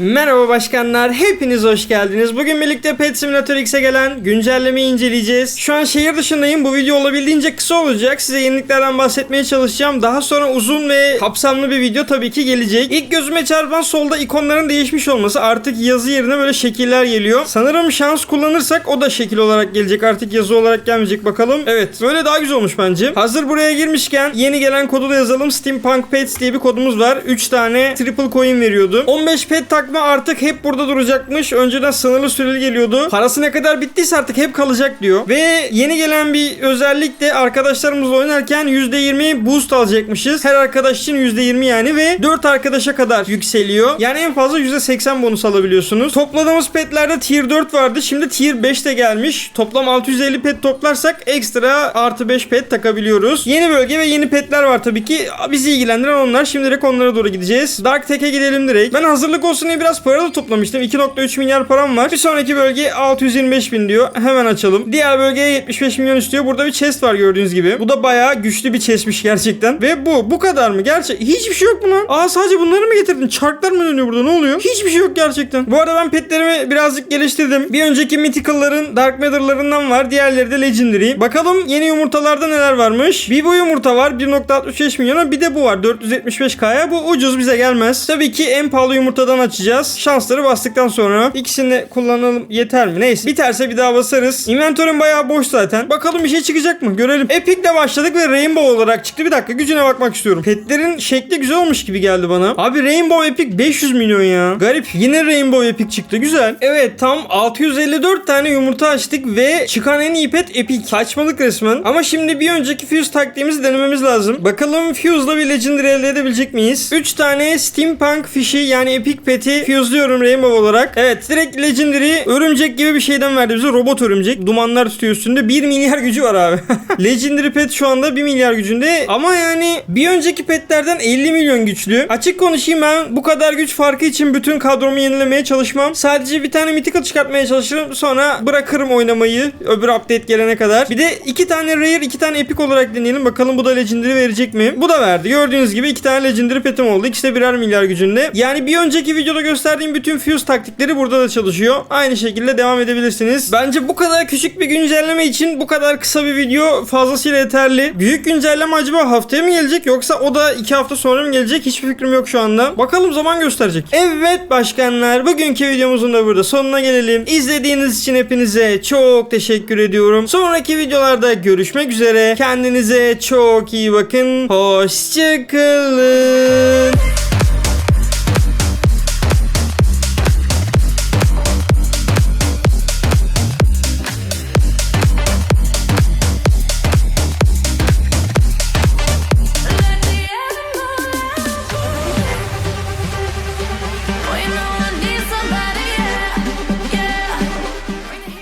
Merhaba başkanlar, hepiniz hoş geldiniz. Bugün birlikte Pet Simulator X'e gelen güncellemeyi inceleyeceğiz. Şu an şehir dışındayım. Bu video olabildiğince kısa olacak. Size yeniliklerden bahsetmeye çalışacağım. Daha sonra uzun ve kapsamlı bir video tabii ki gelecek. İlk gözüme çarpan solda ikonların değişmiş olması. Artık yazı yerine böyle şekiller geliyor. Sanırım şans kullanırsak o da şekil olarak gelecek. Artık yazı olarak gelmeyecek bakalım. Evet, böyle daha güzel olmuş bence. Hazır buraya girmişken yeni gelen kodu da yazalım. Steampunk Pets diye bir kodumuz var. 3 tane triple coin veriyordu. 15 pet takma artık hep burada duracakmış. Önceden sınırlı süreli geliyordu. Parası ne kadar bittiyse artık hep kalacak diyor. Ve yeni gelen bir özellik de arkadaşlarımızla oynarken %20 boost alacakmışız. Her arkadaş için %20 yani ve 4 arkadaşa kadar yükseliyor. Yani en fazla %80 bonus alabiliyorsunuz. Topladığımız petlerde tier 4 vardı. Şimdi tier 5 de gelmiş. Toplam 650 pet toplarsak ekstra artı 5 pet takabiliyoruz. Yeni bölge ve yeni petler var tabii ki. Bizi ilgilendiren onlar. Şimdi direkt onlara doğru gideceğiz. Dark Tech'e gidelim direkt. Ben hazırlık olsun diye biraz para da toplamıştım. 2.3 milyar param var. Bir sonraki bölge 625 bin diyor. Hemen açalım. Diğer bölgeye 75 milyon istiyor. Burada bir chest var gördüğünüz gibi. Bu da bayağı güçlü bir chestmiş gerçekten. Ve bu. Bu kadar mı? Gerçek. Hiçbir şey yok mu lan? Aa sadece bunları mı getirdin? Çarklar mı dönüyor burada? Ne oluyor? Hiçbir şey yok gerçekten. Bu arada ben petlerimi birazcık geliştirdim. Bir önceki Mythical'ların Dark Matter'larından var. Diğerleri de Legendary. Bakalım yeni yumurtalarda neler varmış. Bu yumurta var. 1.65 milyona. Bir de bu var. 475k'ya. Bu ucuz bize gelmez. Tabii ki en pahalı yumurtadan açacağız. Şansları bastıktan sonra ikisini kullanalım yeter mi? Neyse. Biterse bir daha basarız. Inventörüm bayağı boş zaten. Bakalım bir şey çıkacak mı? Görelim. Epic'le başladık ve Rainbow olarak çıktı. Bir dakika gücüne bakmak istiyorum. Petlerin şekli güzel olmuş gibi geldi bana. Abi Rainbow Epic 500 milyon ya. Garip. Yine Rainbow Epic çıktı. Güzel. Evet tam 654 tane yumurta açtık ve çıkan en iyi pet Epic. Saçmalık resmen. Ama şimdi bir önceki Fuse taktiğimizi denememiz lazım. Bakalım Fuse'la bir Legendary elde edebilecek miyiz? 3 tane Steampunk Fish'i yani Epic Pet'i Fuse'luyorum Rainbow olarak. Evet direkt Legendary örümcek gibi bir şeyden verdi bize. Robot örümcek. Dumanlar tutuyor üstünde. 1 milyar gücü var abi. Legendary Pet şu anda 1 milyar gücünde. Ama yani bir önceki petlerden 50 milyon güçlü. Açık konuşayım ben bu kadar güç farkı için bütün kadromu yenilemeye çalışmam. Sadece bir tane mythical çıkartmaya çalışırım. Sonra bırakırım oynamayı öbür update gelene kadar. Bir de iki tane rare iki tane epic olarak deneyelim. Bakalım bu da legendary verecek mi? Bu da verdi. Gördüğünüz gibi iki tane legendary petim oldu. İkisi de birer milyar gücünde. Yani bir önceki videoda gösterdiğim bütün fuse taktikleri burada da çalışıyor. Aynı şekilde devam edebilirsiniz. Bence bu kadar küçük bir güncelleme için bu kadar kısa bir video fazlasıyla yeterli. Büyük güncelleme acaba haftaya mı gelecek yoksa o da iki hafta sonra mı gelecek? Hiçbir fikrim yok şu anda. Bakalım zaman gösterecek. Evet başkanlar bugünkü videomuzun da burada sonuna gelelim. İzlediğiniz için hepinize çok teşekkür ediyorum. Sonraki videolarda görüşmek üzere. Kendinize çok iyi bakın. Hoşçakalın.